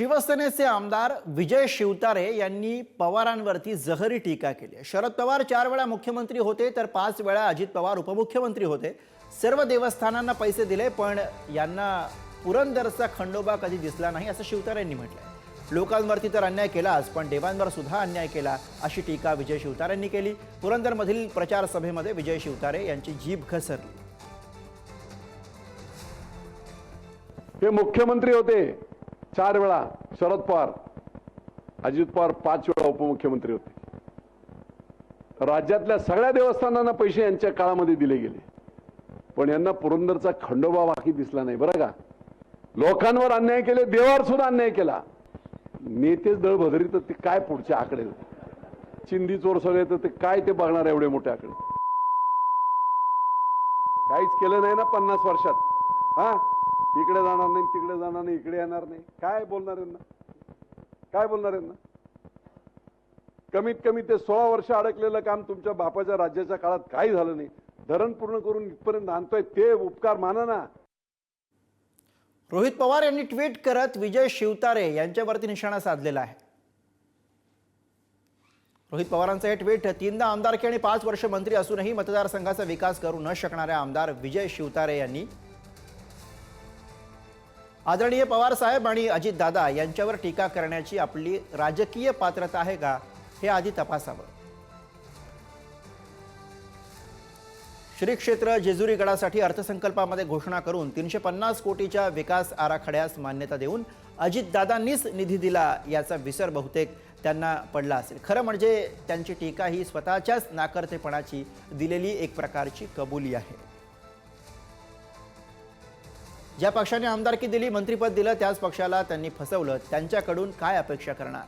शिवसेनेचे आमदार विजय शिवतारे यांनी पवारांवरती जहरी टीका केली आहे. शरद पवार चार वेळा मुख्यमंत्री होते तर पाच वेळा अजित पवार उपमुख्यमंत्री होते. सर्व देवस्थानांना पैसे दिले पण यांना पुरंदरचा खंडोबा कधी दिसला नाही असं शिवतारे यांनी म्हटलंय. लोकांवरती तर अन्याय केलाच पण देवांवर सुद्धा अन्याय केला अशी टीका विजय शिवतारेंनी केली. पुरंदरमधील प्रचार सभेमध्ये विजय शिवतारे यांची जीभ घसरली. हे मुख्यमंत्री होते. चार वेळा शरद पवार अजित पवार पाच वेळा उपमुख्यमंत्री होते. राज्यातल्या सगळ्या देवस्थानांना पैसे यांच्या काळामध्ये दिले गेले. पण यांना पुरंदरचा खंडोबा बाकी दिसला नाही बरं का? लोकांवर अन्याय केले देवावर सुद्धा अन्याय केला. नेतेच दळ भदरी तर ते काय पुढचे आकडे? चिंदी चोर सगळे तर ते काय ते बघणार एवढे मोठे आकडे? काहीच केलं नाही ना पन्नास वर्षात. हा? इकडे जाणार नाही तिकडे जाणार नाही इकडे येणार नाही. काय बोलणार यांना? काय बोलणार यांना? कमीत कमी ते सोळा वर्ष अडकलेलं काम तुमच्या बापाच्या राज्याच्या काळात काही झालं नाही. धरण पूर्ण करून इथपर्यंत आणतोय ते उपकार माना ना. रोहित पवार यांनी ट्विट करत विजय शिवतारे यांच्यावरती निशाणा साधलेला आहे. रोहित पवारांचं हे ट्विट तीनदा आमदारकी आणि पाच वर्ष मंत्री असूनही मतदारसंघाचा विकास करू न शकणारे आमदार विजय शिवतारे यांनी आदरणीय पवार साहेब आणि अजितदादा यांच्यावर टीका करण्याची आपली राजकीय पात्रता आहे का हे आधी तपासावं. श्री क्षेत्र जेजुरी गडासाठी अर्थसंकल्पामध्ये घोषणा करून तीनशे पन्नास कोटीच्या विकास आराखड्यास मान्यता देऊन अजितदादांनीच निधी दिला याचा विसर बहुतेक त्यांना पडला असेल. खरं म्हणजे त्यांची टीका ही स्वतःच्याच नाकर्तेपणाची दिलेली एक प्रकारची कबुली आहे. ज्या पक्षाने आमदारकी दिली मंत्रिपद दिलं त्याच पक्षाला त्यांनी फसवलं. त्यांच्याकडून काय अपेक्षा करणार?